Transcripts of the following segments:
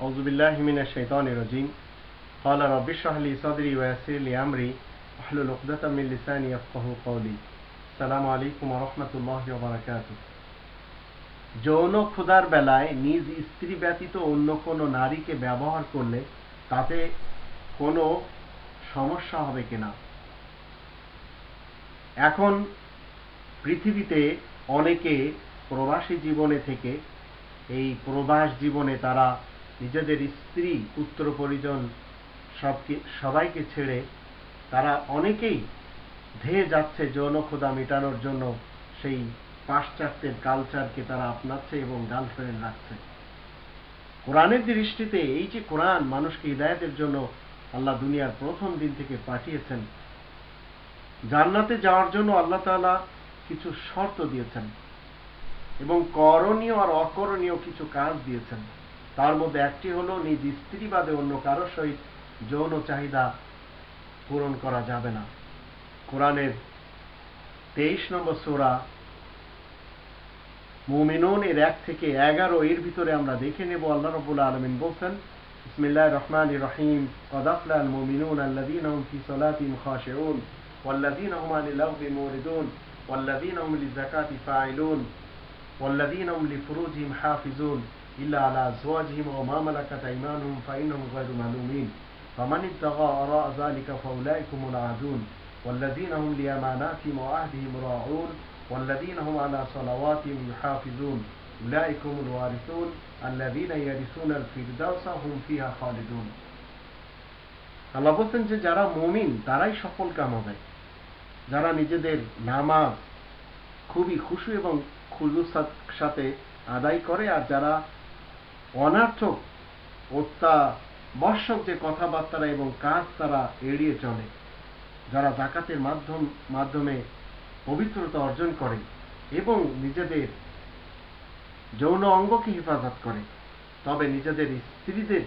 أعوذ بالله من الشيطان الرجيم قال رب اشرح لي صدري ويسر لي أمري واحلل عقدة من لساني يفقهوا قولي السلام عليكم ورحمة الله وبركاته যৌন ক্ষুধার বেলায় নিজ স্ত্রী ব্যতীত অন্য কোনো নারীকে ব্যবহার করলে তাতে কোনো সমস্যা হবে কিনা এখন পৃথিবীতে অনেকে প্রবাসী জীবনে থেকে এই প্রবাস জীবনে তারা নিজেদের স্ত্রী, পুত্র, পরিজন সবকে, সবাইকে ছেড়ে তারা অনেকেই ধেয়ে যাচ্ছে যৌন ক্ষুধা মেটানোর জন্য সেই পাশ্চাত্যের কালচারকে তারা আপনাচ্ছে এবং গার্লফ্রেন্ড রাখছে। কোরআনের দৃষ্টিতে এই যে কোরআন মানুষকে হৃদায়তের জন্য আল্লাহ দুনিয়ার প্রথম দিন থেকে পাঠিয়েছেন, জান্নাতে যাওয়ার জন্য আল্লাহ তাআলা কিছু শর্ত দিয়েছেন এবং করণীয় আর অকরণীয় কিছু কাজ দিয়েছেন। তার মধ্যে একটি হলো নিজ স্ত্রী বাদে অন্য কারো সহিত যৌন চাহিদা পূরণ করা যাবে না কোরআনের তেইশ নম্বর সোরা মুমিনুন এর এক থেকে এগারো এর ভিতরে আমরা দেখে নেব আল্লাহ রবুল আলমিন বলছেন বিসমিল্লাহ রহমান রহিম কদাফলাল মুমিনুন আল্লাদিন হুম ফি সালাতিহিম খাশিউন والذين هم عن اللغو موردون والذين هم للزكاة فاعلون والذين هم لفروجهم حافظون إلا على أزواجهم وما ملكت أيمانهم فإنهم غير ملومين فمن ابتغى وراء ذلك فأولئك هم العادون والذين هم لأماناتهم وعهدهم راعون والذين هم على صلواتهم يحافظون أولئك هم الوارثون الذين يرثون الفردوس هم فيها خالدون আল্লাহ বলছেন যে যারা মুমিন তারাই সফল কাম হবে যারা নিজেদের নামাজ খুবই খুশি এবং খুজুর সাথে আদায় করে আর যারা অনার্থক অত্যাবশ্যক যে কথাবার্তা এবং কাজ তারা এড়িয়ে চলে। যারা জাকাতের মাধ্যম, মাধ্যমে পবিত্রতা অর্জন করে এবং নিজেদের যৌন অঙ্গকে হেফাজত করে, তবে নিজেদের স্ত্রীদের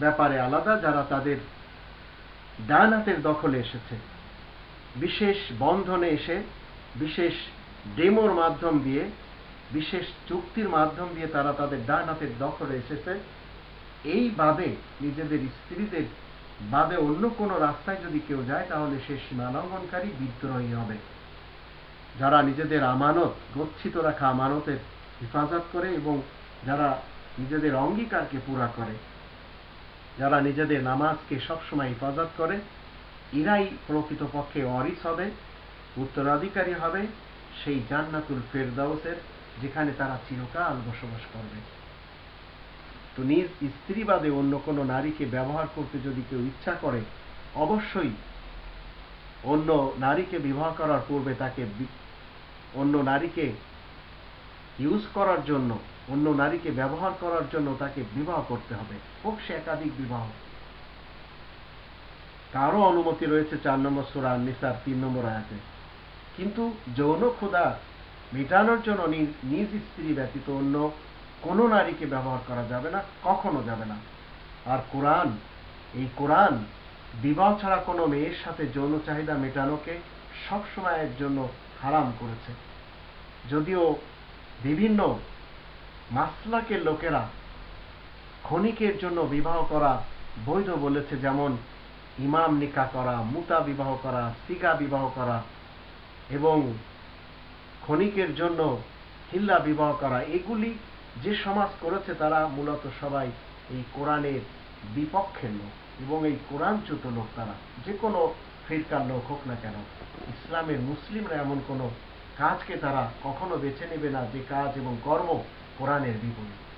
ব্যাপারে আলাদা যারা তাদের ডান হাতের দখলে এসেছে। বিশেষ বন্ধনে এসে, বিশেষ ডেমোর মাধ্যম দিয়ে বিশেষ চুক্তির মাধ্যম দিয়ে তারা তাদের ডান হাতের দখলে এসেছে। এই বাদে নিজেদের স্ত্রীদের বাদে অন্য কোনো রাস্তায় যদি কেউ যায়, তাহলে সে সীমালঙ্ঘনকারী, বিদ্রোহী হবে। যারা নিজেদের আমানত, গচ্ছিত রাখা আমানতের হেফাজত করে এবং যারা নিজেদের অঙ্গীকারকে পুরা করে, যারা নিজেদের নামাজকে সবসময় হেফাজত করে, এরাই প্রকৃতপক্ষে অরিস হবে, উত্তরাধিকারী হবে, সেই জান্নাতুল ফেরদাউসের যেখানে তারা চিরকাল বসবাস করবে। তো নিজ স্ত্রী বাদে অন্য কোনো নারীকে ব্যবহার করতে যদি কেউ ইচ্ছা করে, অবশ্যই অন্য নারীকে বিবাহ করার পূর্বে তাকে অন্য নারীকে ইউজ করার জন্য, অন্য নারীকে ব্যবহার করার জন্য তাকে বিবাহ করতে হবে। হোক সে একাধিক বিবাহ। তারও অনুমতি রয়েছে চার নম্বর সুরা নিসার তিন নম্বর আয়াতে। কিন্তু যৌন ক্ষুদা মেটানোর জন্য নিজ স্ত্রী ব্যতীত অন্য কোনো নারীকে ব্যবহার করা যাবে না, কখনো যাবে না। আর কোরআন, এই কোরআন বিবাহ ছাড়া কোনো মেয়ের সাথে যৌন চাহিদা মেটানোকে সবসময়ের জন্য হারাম করেছে। যদিও বিভিন্ন মাসলাকের লোকেরা ক্ষণিকের জন্য বিবাহ করা বৈধ বলেছে, যেমন ইমাম নিকা করা, মুতা বিবাহ করা, সিগা বিবাহ করা এবং ক্ষণিকের জন্য হিল্লা বিবাহ করা, এগুলি যে সমাজ করেছে তারা মূলত সবাই এই কোরআনের বিপক্ষে লোক এবং এই কোরআনচ্যুত লোক তারা। যে কোনো ফিরকার লোক হোক না কেন, ইসলামের মুসলিমরা এমন কোনো কাজকে তারা কখনো বেছে নেবে না যে কাজ এবং কর্ম কোরআনের বিপরীত।